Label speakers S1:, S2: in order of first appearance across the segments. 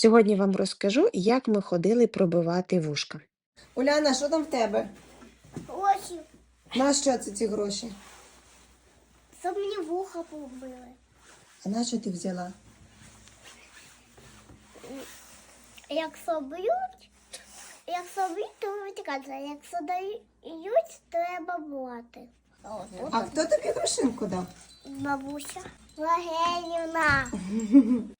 S1: Сьогодні вам розкажу, як ми ходили пробивати вушка.
S2: Уляна, що там в тебе?
S3: Ось,
S2: На що це ці гроші?
S3: щоб мені вуха побили.
S2: А на що ти взяла?
S3: Як соб'ють, як соб'ють, то витікати. Як содають, треба брати.
S2: А хто тобі грошинку дав?
S3: Бабуся. Лагенівна.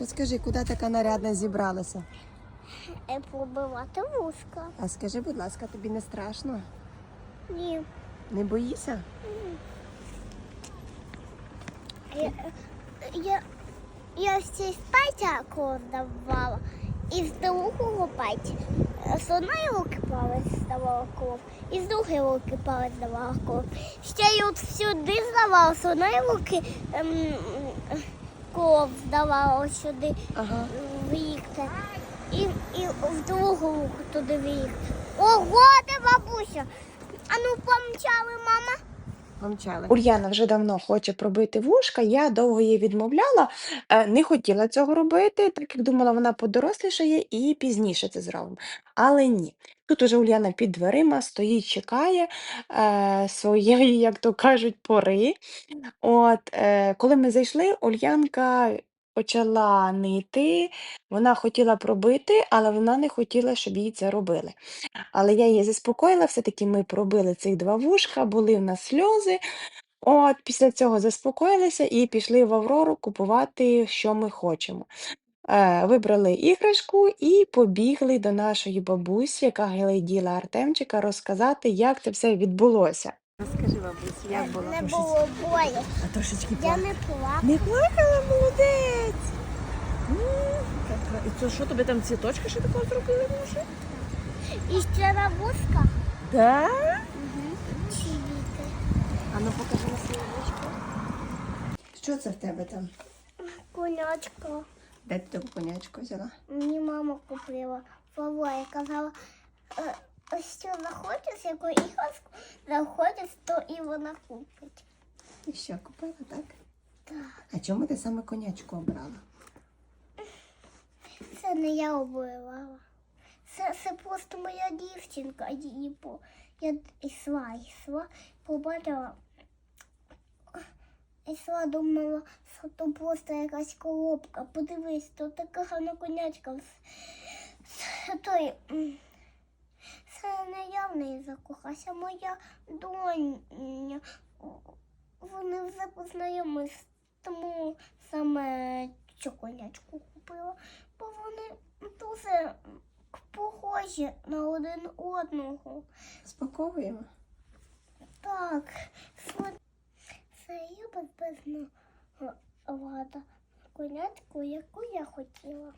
S2: Розкажи, куди така нарядна зібралася?
S3: Е, Побивати вушка.
S2: А скажи, будь ласка, тобі не страшно?
S3: Ні.
S2: Не боїшся?
S3: Я, я, я всі спайця давала. І з другого пальця з одної руки палець здавала кров, і з другої руки палець здавала кров. Ще й от сюди здавала, з одної руки ем, кров здавала сюди
S2: Ага.
S3: вікна. І, і в другу руку туди вікна. Ого, де бабуся! А ну помчали, мама.
S2: Помчали.
S1: Ульяна вже давно хоче пробити вушка, я довго її відмовляла, е, не хотіла цього робити, так як думала, вона подорослішає і пізніше це зробимо. Але ні. Тут уже Ульяна під дверима стоїть, чекає е, своєї, як то кажуть, пори. От, е, коли ми зайшли, Ульянка почала нити, вона хотіла пробити, але вона не хотіла, щоб їй це робили. Але я її заспокоїла, все-таки ми пробили цих два вушка, були в нас сльози. От, після цього заспокоїлися і пішли в Аврору купувати, що ми хочемо. Е, вибрали іграшку і побігли до нашої бабусі, яка гляділа Артемчика, розказати, як це все відбулося.
S2: Розкажи, бабусі, як було?
S3: Не було бою.
S2: А трошечки
S3: Я не плакала.
S2: Не плакала, молодець. І це що тобі там цвіточки ще такого зробили, може?
S3: І ще на вушка.
S2: Да?
S3: Чивіти.
S2: А ну покажи на своє вушко. Що це в тебе там?
S3: Конячка.
S2: Де ти таку конячку взяла?
S3: Мені мама купила. Павла і казала, е, ось що захочеш, яку іграшку захочеш, то і вона купить.
S2: І що, купила, так?
S3: Так.
S2: А чому ти саме конячку обрала?
S3: Це не я обливала. Це, це просто моя дівчинка її по. Я йшла, йшла, побачила. Йшла, думала, що то просто якась коробка. Подивись, то така гарна конячка. Це той. Неї закохалася, моя доня. Вони вже познайомились, тому саме цю конячку купила, бо вони дуже похожі на один одного.
S2: Спаковуємо.
S3: Так, це я безпечна влада. Конячку, яку я хотіла.